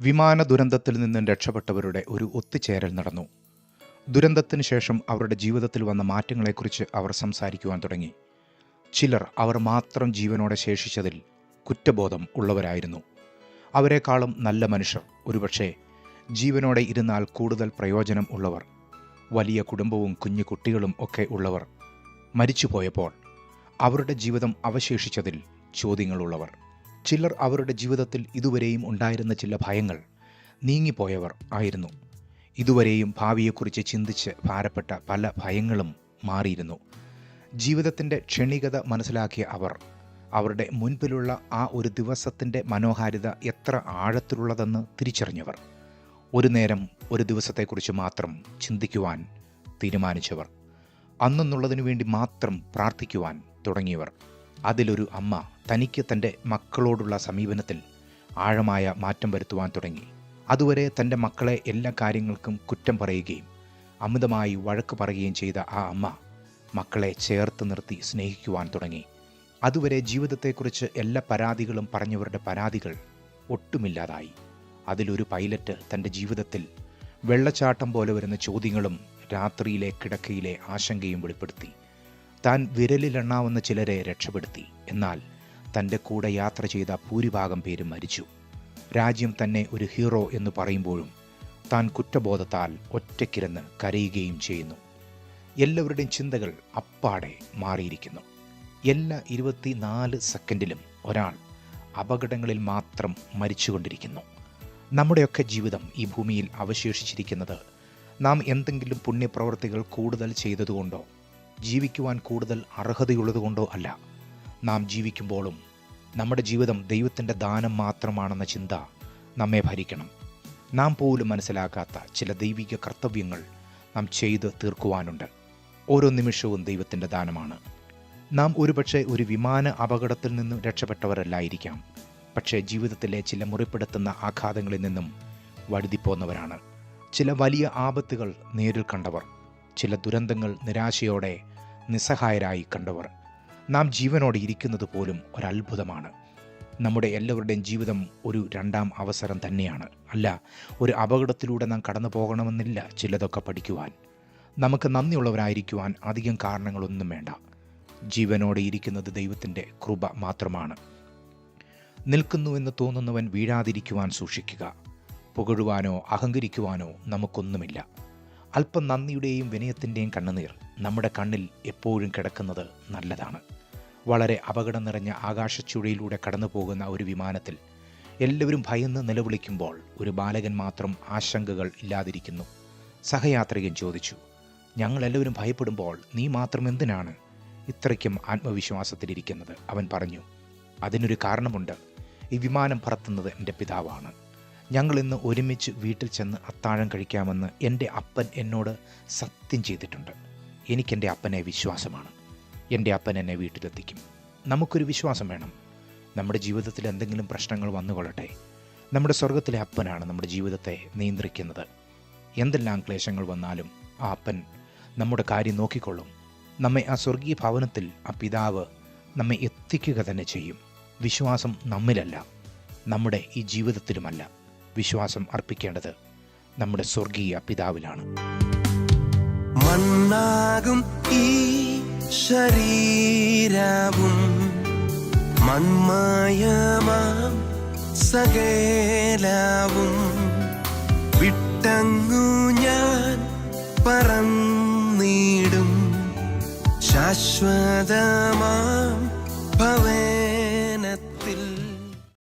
വിമാന ദുരന്തത്തിൽ നിന്നും രക്ഷപ്പെട്ടവരുടെ ഒരു ഒത്തുചേരൽ നടന്നു. ദുരന്തത്തിന് ശേഷം അവരുടെ ജീവിതത്തിൽ വന്ന മാറ്റങ്ങളെക്കുറിച്ച് അവർ സംസാരിക്കുവാൻ തുടങ്ങി. ചിലർ അവർ മാത്രം ജീവനോടെ ശേഷിച്ചതിൽ കുറ്റബോധം ഉള്ളവരായിരുന്നു. അവരെക്കാളും നല്ല മനുഷ്യർ. ഒരുപക്ഷെ ജീവനോടെ ഇരുന്നാൽ കൂടുതൽ പ്രയോജനം ഉള്ളവർ. വലിയ കുടുംബവും കുഞ്ഞു കുട്ടികളും ഒക്കെ ഉള്ളവർ. മരിച്ചുപോയപ്പോൾ അവരുടെ ജീവിതം അവശേഷിച്ചതിൽ ചോദ്യങ്ങളുള്ളവർ. ചിലർ അവരുടെ ജീവിതത്തിൽ ഇതുവരെയും ഉണ്ടായിരുന്ന ചില ഭയങ്ങൾ നീങ്ങിപ്പോയവർ ആയിരുന്നു. ഇതുവരെയും ഭാവിയെക്കുറിച്ച് ചിന്തിച്ച് ഭാരപ്പെട്ട പല ഭയങ്ങളും മാറിയിരുന്നു. ജീവിതത്തിന്റെ ക്ഷണികത മനസ്സിലാക്കിയ അവർ അവരുടെ മുൻപിലുള്ള ആ ഒരു ദിവസത്തിന്റെ മനോഹാരിത എത്ര ആഴത്തിലുള്ളതെന്ന് തിരിച്ചറിഞ്ഞവർ ഒരു നേരം ഒരു ദിവസത്തെക്കുറിച്ച് മാത്രം ചിന്തിക്കുവാൻ തീരുമാനിച്ചവർ അന്നെന്നുള്ളതിനു വേണ്ടി മാത്രം പ്രാർത്ഥിക്കുവാൻ തുടങ്ങിയവർ. അതിലൊരു അമ്മ തനിക്ക് തന്റെ മക്കളോടുള്ള സമീപനത്തിൽ ആഴമായ മാറ്റം വരുത്തുവാൻ തുടങ്ങി. അതുവരെ തന്റെ മക്കളെ എല്ലാ കാര്യങ്ങൾക്കും കുറ്റം പറയുകയും അമിതമായി വഴക്ക് പറയുകയും ചെയ്ത ആ അമ്മ മക്കളെ ചേർത്ത് നിർത്തി സ്നേഹിക്കുവാൻ തുടങ്ങി. അതുവരെ ജീവിതത്തെക്കുറിച്ച് എല്ലാ പരാതികളും പറഞ്ഞവരുടെ പരാതികൾ ഒട്ടുമില്ലാതായി. അതിലൊരു പൈലറ്റ് തന്റെ ജീവിതത്തിൽ വെള്ളച്ചാട്ടം പോലെ വരുന്ന ചോദ്യങ്ങളും രാത്രിയിലെ കിടക്കയിലെ ആശങ്കയും വെളിപ്പെടുത്തി. താൻ വിരലിലെണ്ണാവുന്ന ചിലരെ രക്ഷപ്പെടുത്തി. എന്നാൽ തന്റെ കൂടെ യാത്ര ചെയ്ത ഭൂരിഭാഗം പേരും മരിച്ചു. രാജ്യം തന്നെ ഒരു ഹീറോ എന്ന് പറയുമ്പോഴും താൻ കുറ്റബോധത്താൽ ഒറ്റയ്ക്കിരുന്ന് കരയുകയും ചെയ്യുന്നു. എല്ലാവരുടെയും ചിന്തകൾ അപ്പാടെ മാറിയിരിക്കുന്നു. എല്ലാ ഇരുപത്തിനാല് സെക്കൻഡിലും ഒരാൾ അപകടങ്ങളിൽ മാത്രം മരിച്ചുകൊണ്ടിരിക്കുന്നു. നമ്മുടെയൊക്കെ ജീവിതം ഈ ഭൂമിയിൽ അവശേഷിച്ചിരിക്കുന്നത് നാം എന്തെങ്കിലും പുണ്യപ്രവർത്തികൾ കൂടുതൽ ചെയ്തതുകൊണ്ടോ ജീവിക്കുവാൻ കൂടുതൽ അർഹതയുള്ളതുകൊണ്ടോ അല്ല. നാം ജീവിക്കുമ്പോഴും നമ്മുടെ ജീവിതം ദൈവത്തിന്റെ ദാനം മാത്രമാണെന്ന ചിന്ത നമ്മെ ഭരിക്കണം. നാം പോലും മനസ്സിലാക്കാത്ത ചില ദൈവിക കർത്തവ്യങ്ങൾ നാം ചെയ്ത് തീർക്കുവാനുണ്ട്. ഓരോ നിമിഷവും ദൈവത്തിന്റെ ദാനമാണ്. നാം ഒരുപക്ഷെ ഒരു വിമാന അപകടത്തിൽ നിന്നും രക്ഷപ്പെട്ടവരല്ലായിരിക്കാം. പക്ഷേ ജീവിതത്തിലെ ചില മുറിപ്പെടുത്തുന്ന ആഘാതങ്ങളിൽ നിന്നും വഴുതിപ്പോന്നവരാണ്. ചില വലിയ ആപത്തുകൾ നേരിൽ കണ്ടവർ ചില ദുരന്തങ്ങൾ നിരാശയോടെ നിസ്സഹായരായി കണ്ടവർ. നാം ജീവനോടെ ഇരിക്കുന്നത് പോലും ഒരത്ഭുതമാണ്. നമ്മുടെ എല്ലാവരുടെയും ജീവിതം ഒരു രണ്ടാം അവസരം തന്നെയാണ്. അല്ല ഒരു അപകടത്തിലൂടെ നാം കടന്നു പോകണമെന്നില്ല ചിലതൊക്കെ പഠിക്കുവാൻ. നമുക്ക് നന്ദിയുള്ളവരായിരിക്കുവാൻ അധികം കാരണങ്ങളൊന്നും വേണ്ട. ജീവനോടെ ഇരിക്കുന്നത് ദൈവത്തിന്റെ കൃപ മാത്രമാണ്. നിൽക്കുന്നുവെന്ന് തോന്നുന്നവൻ വീഴാതിരിക്കുവാൻ സൂക്ഷിക്കുക. പുകഴുവാനോ അഹങ്കരിക്കുവാനോ നമുക്കൊന്നുമില്ല. അല്പം നന്ദിയുടെയും വിനയത്തിന്റെയും കണ്ണുനീർ നമ്മുടെ കണ്ണിൽ എപ്പോഴും കിടക്കുന്നത് നല്ലതാണ്. വളരെ അപകടം നിറഞ്ഞ ആകാശച്ചുഴയിലൂടെ കടന്നു പോകുന്ന ഒരു വിമാനത്തിൽ എല്ലാവരും ഭയന്ന് നിലവിളിക്കുമ്പോൾ ഒരു ബാലകൻ മാത്രം ആശങ്കകൾ ഇല്ലാതിരിക്കുന്നു. സഹയാത്രികൻ ചോദിച്ചു ഞങ്ങളെല്ലാവരും ഭയപ്പെടുമ്പോൾ നീ മാത്രം എന്തിനാണ് ഇത്രയ്ക്കും ആത്മവിശ്വാസത്തിലിരിക്കുന്നത്? അവൻ പറഞ്ഞു അതിനൊരു കാരണമുണ്ട്. ഈ വിമാനം പറത്തുന്നത് എന്റെ പിതാവാണ്. ഞങ്ങൾ ഇന്ന് ഒരുമിച്ച് വീട്ടിൽ ചെന്ന് അത്താഴം കഴിക്കാമെന്ന് എന്റെ അപ്പൻ എന്നോട് സത്യം ചെയ്തിട്ടുണ്ട്. എനിക്കെന്റെ അപ്പനെ വിശ്വാസമാണ്. എന്റെ അപ്പൻ എന്നെ വീട്ടിലെത്തിക്കും. നമുക്കൊരു വിശ്വാസം വേണം. നമ്മുടെ ജീവിതത്തിൽ എന്തെങ്കിലും പ്രശ്നങ്ങൾ വന്നുകൊള്ളട്ടെ. നമ്മുടെ സ്വർഗത്തിലെ അപ്പനാണ് നമ്മുടെ ജീവിതത്തെ നിയന്ത്രിക്കുന്നത്. എന്തെല്ലാം ക്ലേശങ്ങൾ വന്നാലും ആ അപ്പൻ നമ്മുടെ കാര്യം നോക്കിക്കൊള്ളും. നമ്മെ ആ സ്വർഗീയ ഭവനത്തിൽ ആ പിതാവ് നമ്മെ എത്തിക്കുക തന്നെ ചെയ്യും. വിശ്വാസം നമ്മിലല്ല നമ്മുടെ ഈ ജീവിതത്തിലുമല്ല. വിശ്വാസം അർപ്പിക്കേണ്ടത് നമ്മുടെ സ്വർഗീയ പിതാവിലാണ്. മണ്ണാകും ഈ ശരീരവും മൺമയമാം സകേലാവും. വിട്ടങ്ങു ഞാൻ പറന്നിടും ശാശ്വതമാം